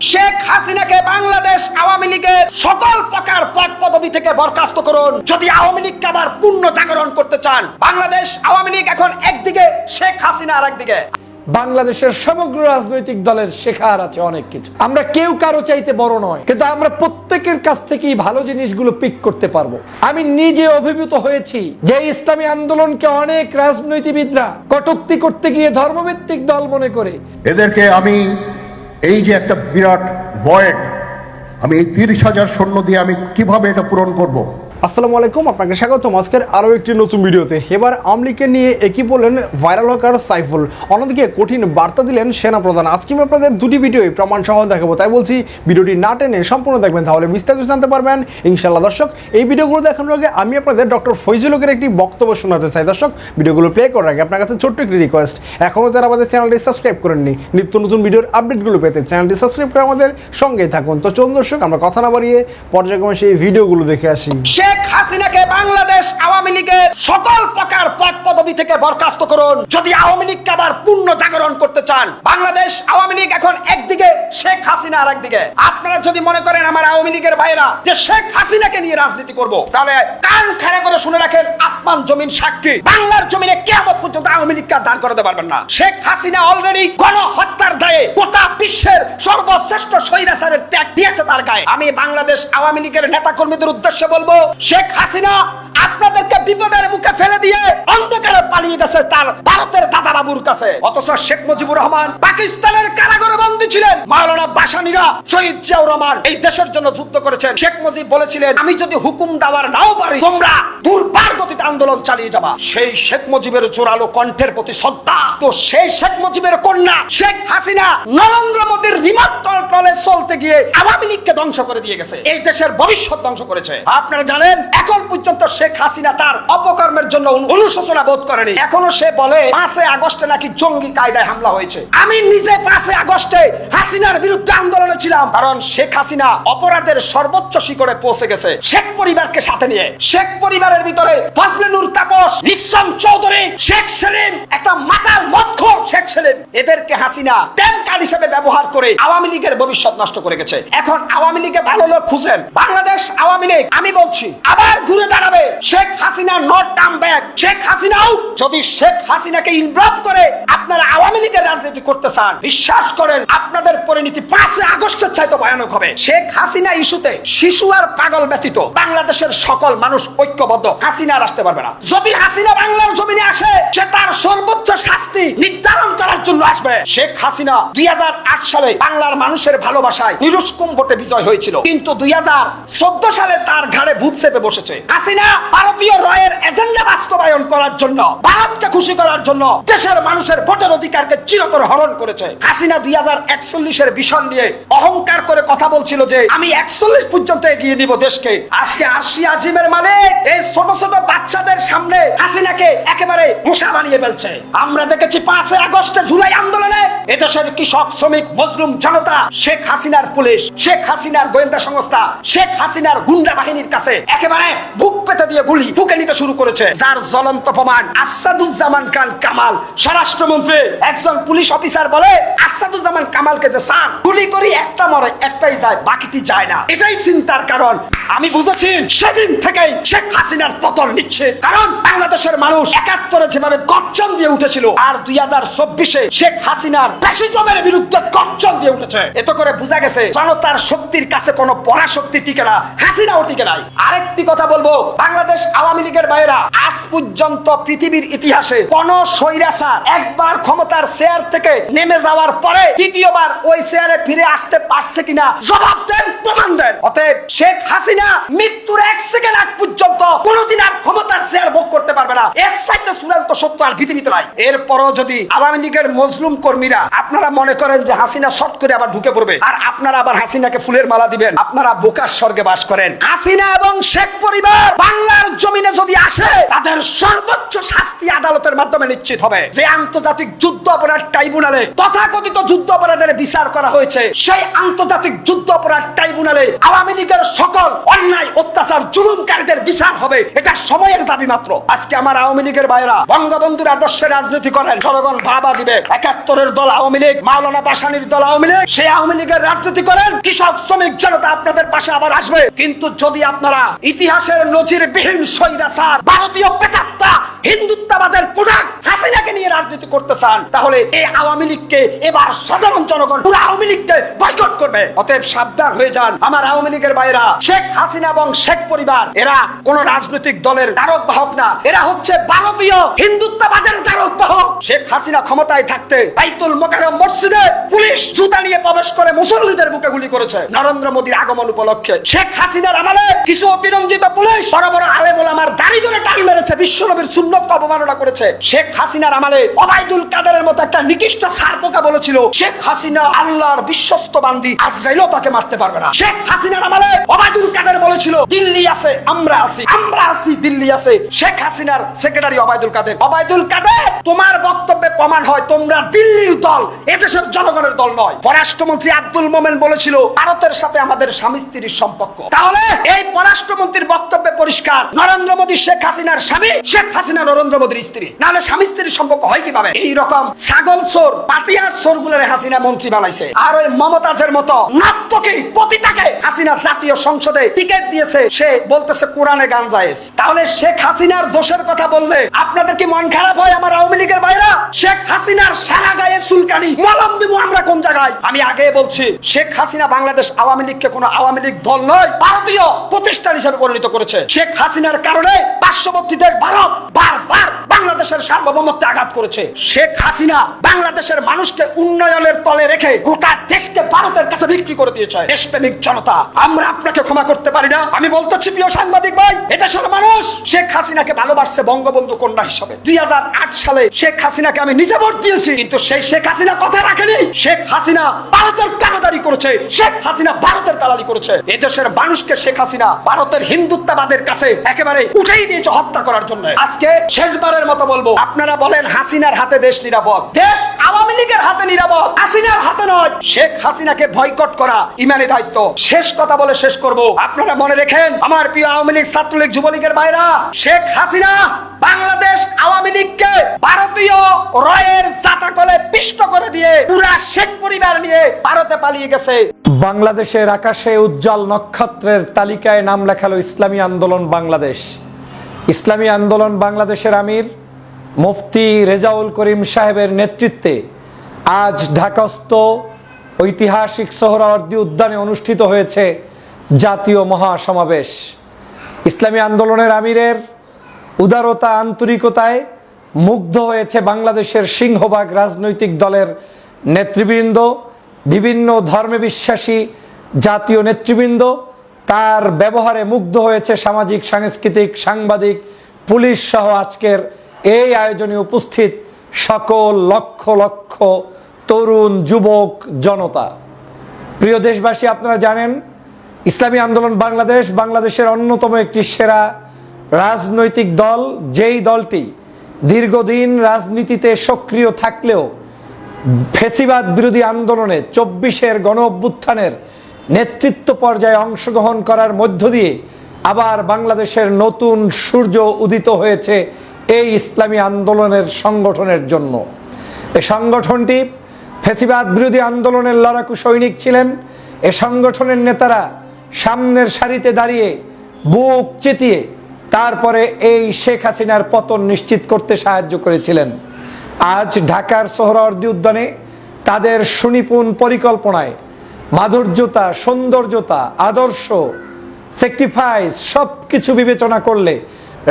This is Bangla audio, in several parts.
শেখ হাসিনাকে বাংলাদেশ আওয়ামী লীগের সকল প্রকার পদ পদবি থেকে বরখাস্ত করুন। যদি আওয়ামী লীগকে আবার পূর্ণ জাগরণ করতে চান বাংলাদেশ আওয়ামী লীগ এখন একদিকে শেখ হাসিনা আর একদিকে। বাংলাদেশের সমগ্র রাজনৈতিক দলের শেখার আছে অনেক কিছু। আমরা কেউ কারও চাইতে বড় নয় কিন্তু আমরা প্রত্যেকের কাছ থেকেই ভালো জিনিসগুলো পিক করতে পারব। আমি নিজে অভিভূত হয়েছি যে ইসলামী আন্দোলনকে অনেক রাজনীতিবিদরা কটুক্তি করতে গিয়ে ধর্মভিত্তিক দল মনে করে। এদেরকে আমি এই যে একটা বিরাট ভয়েড আমি এই তিরিশ হাজার সৈন্য দিয়ে আমি কীভাবে এটা পূরণ করব। আসসালামু আলাইকুম, আপনাকে স্বাগতম। আজকের আরও একটি নতুন ভিডিওতে। এবার আমলিকে নিয়ে একই বললেন ভাইরাল হকার সাইফুল। অন্যদিকে কঠিন বার্তা দিলেন সেনাপ্রধান। আজকে আমি আপনাদের দুটি ভিডিওই প্রমাণ সহ দেখাবো। তাই বলছি, ভিডিওটি না টেনে সম্পূর্ণ দেখবেন, তাহলে বিস্তারিত জানতে পারবেন। ইনশাল্লাহ দর্শক, এই ভিডিওগুলো দেখানোর আগে আমি আপনাদের ডক্টর ফৈজুলকের একটি বক্তব্য শোনাতে চাই। দর্শক, ভিডিওগুলো প্লে করার আগে আপনার কাছে ছোট্ট একটি রিকোয়েস্ট এখনও যারা আমাদের চ্যানেলটি সাবস্ক্রাইব করেননি, নিত্য নতুন ভিডিওর আপডেটগুলো পেতে চ্যানেলটি সাবস্ক্রাইব করে আমাদের সঙ্গেই থাকুন। তো চলুন, দর্শক, আমরা কথা না বাড়িয়ে পর্যায়ক্রমে সেই ভিডিওগুলো দেখে আসি। শেখ হাসিনাকে বাংলাদেশ আওয়ামী লীগের সকল প্রকার পদ পদবি থেকে বরখাস্ত করুন। যদি আওয়ামী লীগকে আবার পূর্ণ জাগরণ করতে চান, বাংলাদেশ আওয়ামী লীগ এখন একদিকে, শেখ হাসিনা আর একদিকে আপনারা যদি মনে করেন আমার আওয়ামী লীগের ভাইরা যে শেখ হাসিনাকে নিয়ে রাজনীতি করব, তাহলে কান খাড়া করে শুনে রাখেন, আসমান জমিন সাক্ষী। বাংলার জমিনে কেমন পর্যন্ত আওয়ামী লীগকে দান করাতে পারবেন না। শেখ হাসিনা অলরেডি গণহত্যার দায়ে গোটা বিশ্বের সর্বশ্রেষ্ঠ স্বৈরাচারের ত্যাগ দিয়েছে তার গায়ে। আমি বাংলাদেশ আওয়ামী লীগের নেতা কর্মীদের উদ্দেশ্যে বলব শেখ হাসিনা আপনাদেরকে বিপদের মুখে ফেলে দিয়ে অন্ধকারে পালিয়ে গেছে তার ভারতের দাদা বাবুর কাছে। অথচ শেখ মুজিবুর রহমান পাকিস্তানের কারাগারে বন্দী ছিলেন। মাওলানা বাসানিরা শহীদ জিয়াউর রহমান এই দেশের জন্য যুদ্ধ করেছেন। শেখ মুজিব বলেছিলেন, আমি যদি হুকুম দেওয়ার নাও পারি, তোমরা দুর্বার গতিতে আন্দোলন চালিয়ে যাবা। সেই শেখ মুজিবের জোরালো কণ্ঠের প্রতি শ্রদ্ধা। তো সেই শেখ মুজিবের কন্যা শেখ হাসিনা নরেন্দ্র মোদীর রিমোট কন্ট্রোলে চলতে গিয়ে আওয়ামী লীগকে ধ্বংস করে দিয়ে গেছে। এই দেশের ভবিষ্যৎ ধ্বংস করেছে। আপনারা জানেন, এখন পর্যন্ত শেখ হাসিনা তার অপকর্মের জন্য অনুশোচনা বোধ করেনি। এখনও সে বলে পাঁচে আগস্টে নাকি জঙ্গি কায়দায় হামলা হয়েছে। আমি নিজে পাঁচে আগস্টে হাসিনার বিরুদ্ধে আন্দোলনে ছিলাম। কারণ শেখ হাসিনা অপরাধের সর্বোচ্চ শিখরে পৌঁছে গেছে শেখ পরিবারকে সাথে নিয়ে। শেখ পরিবারের ভিতরে ফজলে নূর তাপস নিঃসম চৌধুরী, শেখ সেলিম, একটা মাতাল মদখোর শেখ সেলিম। এদেরকে হাসিনা রাজনীতি করতে চান, বিশ্বাস করেন, আপনাদের পরিণতি পাঁচে আগস্টের চাইতে ভয়ানক হবে। শেখ হাসিনা ইস্যুতে শিশু আর পাগল ব্যতীত বাংলাদেশের সকল মানুষ ঐক্যবদ্ধ। হাসিনা আসতে পারবে না। যদি হাসিনা বাংলার জমিনে আসে, সে তার সর্বোচ্চ শাস্তি নির্ধারণ করার জন্য আসবে। শেখ হাসিনা দুই হাজার আট সালে বাংলার মানুষের ভালোবাসায় নিরুষ্কুম ভোটে বিজয় হয়েছিল। কিন্তু দুই সালে তার ঘাড়ে ভূত চেপে বসেছে। হাসিনা ভারতীয় রয়ের এজেন্ডা বাস্তবায়ন করার জন্য, ভারতকে খুশি করার জন্য দেশের মানুষের ভোটের অধিকারকে চিরতর হরণ করেছে। হাসিনা দুই হাজার একচল্লিশের বিষয় নিয়ে অহংকার করে কথা বলছিল যে, আমি একচল্লিশ পর্যন্ত এগিয়ে নিব দেশকে। আজকে আরশি আজিমের মানে এই ছোট ছোট বাচ্চাদের সামনে হাসিনাকে একেবারে মশা বানিয়ে ফেলছে। আমরা দেখেছি পাঁচে আগস্টে জুলাই আন্দোলনে এদেশের কৃষক, শ্রমিক, মজলুম জনতা, শেখ হাসিনার পুলিশ, শেখ হাসিনার গোয়েন্দা সংস্থা, শেখ হাসিনার গুন্ডা বাহিনীর কাছে একেবারে বুক পেতে দিয়ে গুলি বুকে নিতে শুরু করেছে। যার জ্বলন্ত প্রমাণ আসাদুজ্জামান খান কামাল। স্বরাষ্ট্রমন্ত্রী, একজন পুলিশ অফিসার বলে আসাদুজ্জামান কামালকে যে, স্যার, গুলি করি, একটা মরে একটাই যায়, বাকিটি যায় না। এটাই চিন্তার কারণ। আমি বুঝেছি, সেদিন থেকেই শেখ হাসিনার পতন নিচ্ছে। কারণ বাংলাদেশের মানুষ একাত্তরে যেভাবে গর্জন দিয়ে উঠেছিল, আর দুই হাজার চব্বিশে শেখ হাসিনার ফ্যাসিজমের বিরুদ্ধে গর্জন দিয়ে উঠেছে। এত করে বোঝা গেছে জনতার শক্তির কাছে কোনো পরাশক্তি টিকে না, হাসিনাও টিকে নাই। আরেকটি কথা বলব, বাংলাদেশ আওয়ামী লীগের বাইরা, আজ পর্যন্ত পৃথিবীর ইতিহাসে কোন স্বৈরাচার একবার ক্ষমতার চেয়ার থেকে নেমে যাওয়ার পরে দ্বিতীয়বার ওই চেয়ারে ফিরে আসতে পারছে কিনা, জবাব দেন, প্রমাণ দেন। অতএব শেখ হাসিনা মৃত্যুর এক সেকেন্ড আগ পর্যন্ত কোনোদিন আর ক্ষমতার চেয়ার ভোগ করতে পারবে না। এর সাইতে চূড়ান্ত সত্য আর পৃথিবীতে নাই। এরপরও যদি আওয়ামী লীগের মজলুম কর্মীরা, আপনারা মনে করেন যে হাসিনা শট করে আবার ঢুকে পড়বে, আর আপনারা আবার হাসিনাকে ফুলের মালা দিবেন, আপনারা বোকার স্বর্গে বাস করেন। হাসিনা এবং শেখ পরিবার বাংলার জমিনে যদি আসে, তাদের সর্বোচ্চ শাস্তি আদালতের মাধ্যমে নিশ্চিত হবে। যে আন্তর্জাতিক যুদ্ধ অপরাধ ট্রাইব্যুনালে, তথাকথিত যুদ্ধ অপরাধের বিচার করা হয়েছে, সেই আন্তর্জাতিক যুদ্ধ অপরাধ ট্রাইব্যুনালে আওয়ামী লীগের সকল অন্যায়, অত্যাচার, জুলুমকারীদের বিচার হবে, এটা সময়ের দাবি মাত্র। আজকে আমার আওয়ামী লীগের বাইরা বঙ্গবন্ধুর আদর্শে রাজনীতি করেন, জনগণ বাবা দিবে একাত্তরের দল আওয়ামী লীগ, মাওলানা পাশানির দল আওয়ামী লীগ সেই আওয়ামী লীগের রাজনীতি করেন। কৃষক, শ্রমিক, জনতা আপনাদের পাশে আবার আসবে। কিন্তু যদি আপনারা ইতিহাসের নজিরবিহীন স্বৈরাচার, ভারতীয় পেতাত্তা হিন্দুত্ববাদের প্রোডাক্ট হাসিনাকে নিয়ে রাজনীতি করতে চান, তাহলে এই আওয়ামী লীগকে এবার সাধারণ জনগণ, পুরো আওয়ামী লীগকে বয়কট করবে। অতএব সাবধান হয়ে যান। আমার আওয়ামী লীগের বাইরা শেখ হাসিনা এবং শেখ পরিবার, এরা কোন রাজনৈতিক দলের দ্বারক বাহক না। এরা হচ্ছে ভারতীয় হিন্দুত্ববাদের দ্বারক বাহক শেখ হাসিনা ক্ষমতায় থাকতে বাইতুল মোকাররম মসজিদে পুলিশ জুতা নিয়ে প্রবেশ করে মুসল্লিদের বুকে গুলি করেছে। নরেন্দ্র মোদীর আগমন উপলক্ষে শেখ হাসিনার আমলে কিছু অতিরঞ্জিত পুলিশ বড় বড় আলেম ওলামার দাড়ি ধরে টান মেরেছে বিশ্বনবীর সুন্নতকে অবমাননা করেছে। শেখ হাসিনার আমলে ওবায়দুল কাদেরের মতো একটা নিকৃষ্ট সারপোকা বলেছিল, শেখ হাসিনা আল্লাহর বিশ্বস্ত বান্দি, আজরাইলও তাকে মারতে পারবে না। শেখ হাসিনার আমলে ওবায়দুল কাদের বলেছিল, দিল্লি আছে, আমরা আছি আমরা আছি, দিল্লি আছে। শেখ হাসিনার সেক্রেটারি ওবায়দুল কাদের ওবায়দুল কাদের, তোমার বক্তব্যে প্রমাণ হয়, তোমরা দিল্লির দল এদেশের জনগণের দল নয়। পররাষ্ট্রমন্ত্রী আব্দুল মোমেন বলেছিল, ভারতের সাথে আমাদের স্বামী স্ত্রীর সম্পর্ক। তাহলে এই পররাষ্ট্রমন্ত্রীর বক্তব্যে পরিষ্কার, নরেন্দ্র মোদী, শেখ হাসিনার স্বামী, শেখ হাসিনা, নরেন্দ্র মোদীর স্ত্রী। নাহলে স্বামী স্ত্রীর সম্পর্ক হয় কীভাবে? এই রকম ছাগল চোর, পাতিয়ার চোর গুলোরে হাসিনা মন্ত্রী বানাইছে। আর ওই মমতাজের মতো নাত্যকে পতিতাকে হাসিনা জাতীয় সংসদে টিকিট দিয়েছে। সে বলতেছে, কোরআনে গান জায়েজ। তাহলে শেখ হাসিনার দোষের কথা বললে আপনাদের কি মন খারাপ হয় আমার আওয়ামী লীগের বাইরা শেখ হাসিনার সারা গায়ে চুলকানি, মলম আমরা কোন জায়গায়? আমি আগে বলছি, শেখ হাসিনা বাংলাদেশ আওয়ামী লীগকে কোনো আওয়ামী লীগ দল নয়, ভারতীয় প্রতিষ্ঠান হিসেবে পরিণত করেছে। শেখ হাসিনার কারণে পার্শ্ববর্তী দেশ ভারত বারবার বাংলাদেশের সার্বভৌমত্বে আঘাত করেছে। শেখ হাসিনা বাংলাদেশের মানুষকে উন্নয়নের তলে রেখে গোটা দেশকে ভারতের কাছে বিক্রি করে দিয়েছে। দেশপ্রেমিক জনতা, আমরা আপনাকে ক্ষমা করতে পারি না। আমি বলতেছি, প্রিয় সাংবাদিক ভাই এদেশের মানুষ। শেখ হাসিনাকে ভালোবাসছে বঙ্গবন্ধু কন্যা হিসাবে। দুই হাজার আট সালে শেখ হাসিনাকে আমি নিজে ভোট দিয়েছি। কিন্তু সেই শেখ হাসিনা কথা রাখেনি। শেখ হাসিনা ভারতের টাকাদারি করেছে, শেখ হাসিনা ভারতের দালালি করেছে। এদেশের মানুষকে শেখ হাসিনা ভারতের হিন্দুত্ববাদের কাছে একেবারে উঠেই দিয়েছে হত্যা করার জন্য। আজকে শেষবারের মতো বলব, আপনারা বলেন হাসিনার হাতে দেশ নিরাপদ। দেশ লীগের হাতে নিরাপদ, হাসিনার হাতে নয়। শেখ হাসিনাকে বয়কট করা ইমানি দায়িত্ব। শেষ কথা বলে শেষ করব। আপনারা মনে রেখেন, আমার প্রিয় আওয়ামী লীগ, ছাত্রলীগ, যুবলীগের বাইরা, শেখ হাসিনা বাংলাদেশ আওয়ামী লীগকে ভারতীয় রয়ের জাতাকলে পিষ্ট করে দিয়ে পুরা শেখ পরিবার নিয়ে ভারতে পালিয়ে গেছে। বাংলাদেশের আকাশে উজ্জ্বল নক্ষত্রের তালিকায় নাম লেখালো ইসলামী আন্দোলন বাংলাদেশ। ইসলামী আন্দোলন বাংলাদেশের আমির মুফতি রেজাউল করিম সাহেবের নেতৃত্বে আজ ঢাকাস্থ ঐতিহাসিক সোহরাওয়ার্দী উদ্যানে অনুষ্ঠিত হয়েছে জাতীয় মহাসমাবেশ। ইসলামী আন্দোলনের আমিরের উদারতা আন্তরিকতায় মুগ্ধ হয়েছে বাংলাদেশের সিংহভাগ রাজনৈতিক দলের নেতৃবৃন্দ, বিভিন্ন ধর্মে বিশ্বাসী জাতীয় নেতৃবৃন্দ। তার ব্যবহারে মুগ্ধ হয়েছে সামাজিক, সাংস্কৃতিক, সাংবাদিক, পুলিশ সহ আজকের এই আয়োজনে উপস্থিত সকল লক্ষ লক্ষ তরুণ যুবক জনতা। প্রিয় দেশবাসী, আপনারা জানেন, ইসলামী আন্দোলন বাংলাদেশ বাংলাদেশের অন্যতম একটি সেরা রাজনৈতিক দল। যেই দলটি দীর্ঘদিন রাজনীতিতে সক্রিয় থাকলেও ফেসিবাদ বিরোধী আন্দোলনে চব্বিশের গণ অভ্যুত্থানের নেতৃত্ব পর্যায়ে অংশগ্রহণ করার মধ্য দিয়ে আবার বাংলাদেশের নতুন সূর্য উদিত হয়েছে এই ইসলামী আন্দোলনের সংগঠনের জন্য। এই সংগঠনটি ফেসিবাদ বিরোধী আন্দোলনের লড়াকু সৈনিক ছিলেন। এ সংগঠনের নেতারা সামনের সারিতে দাঁড়িয়ে বুক চেতিয়ে তারপরে এই শেখ হাসিনার পতন নিশ্চিত করতে সাহায্য করেছিলেন। আজ ঢাকার সোহরাওয়ার্দী উদ্যানে তাদের সুনিপুণ পরিকল্পনায় মাধুর্যতা, সৌন্দর্যতা, আদর্শ স্যাক্রিফাইস সব কিছু বিবেচনা করলে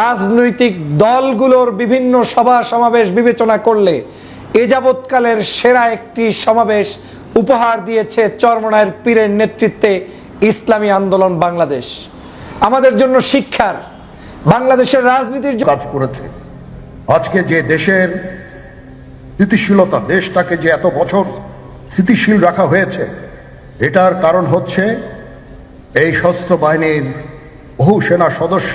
রাজনৈতিক দলগুলোর বিভিন্ন সভা সমাবেশ বিবেচনা করলে এ যাবৎকালের সেরা একটি সমাবেশ উপহার দিয়েছে চরমনায়ের পীরের নেতৃত্বে ইসলামী আন্দোলন বাংলাদেশ। আমাদের জন্য শিক্ষার বাংলাদেশের রাজনীতির কাজ করেছে। আজকে যে দেশের স্থিতিশীলতা, দেশটাকে যে এত বছর স্থিতিশীল রাখা হয়েছে, এটার কারণ হচ্ছে এই সশস্ত্র বাহিনীর বহু সেনা সদস্য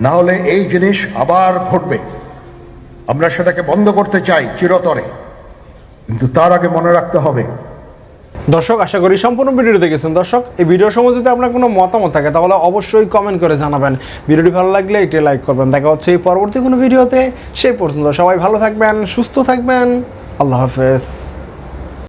না হলে এই জিনিস আবার ঘটবে। আমরা সেটাকে বন্ধ করতে চাই চিরতরে। কিন্তু তার আগে মনে রাখতে হবে। দর্শক, আশা করি সম্পূর্ণ ভিডিওটি দেখেছেন। দর্শক, এই ভিডিও সময় যদি আপনার কোনো মতামত থাকে, তাহলে অবশ্যই কমেন্ট করে জানাবেন। ভিডিওটি ভালো লাগলে এটি লাইক করবেন। দেখা হচ্ছে এই পরবর্তী কোনো ভিডিওতে। সেই পর্যন্ত সবাই ভালো থাকবেন, সুস্থ থাকবেন। আল্লাহ হাফেজ।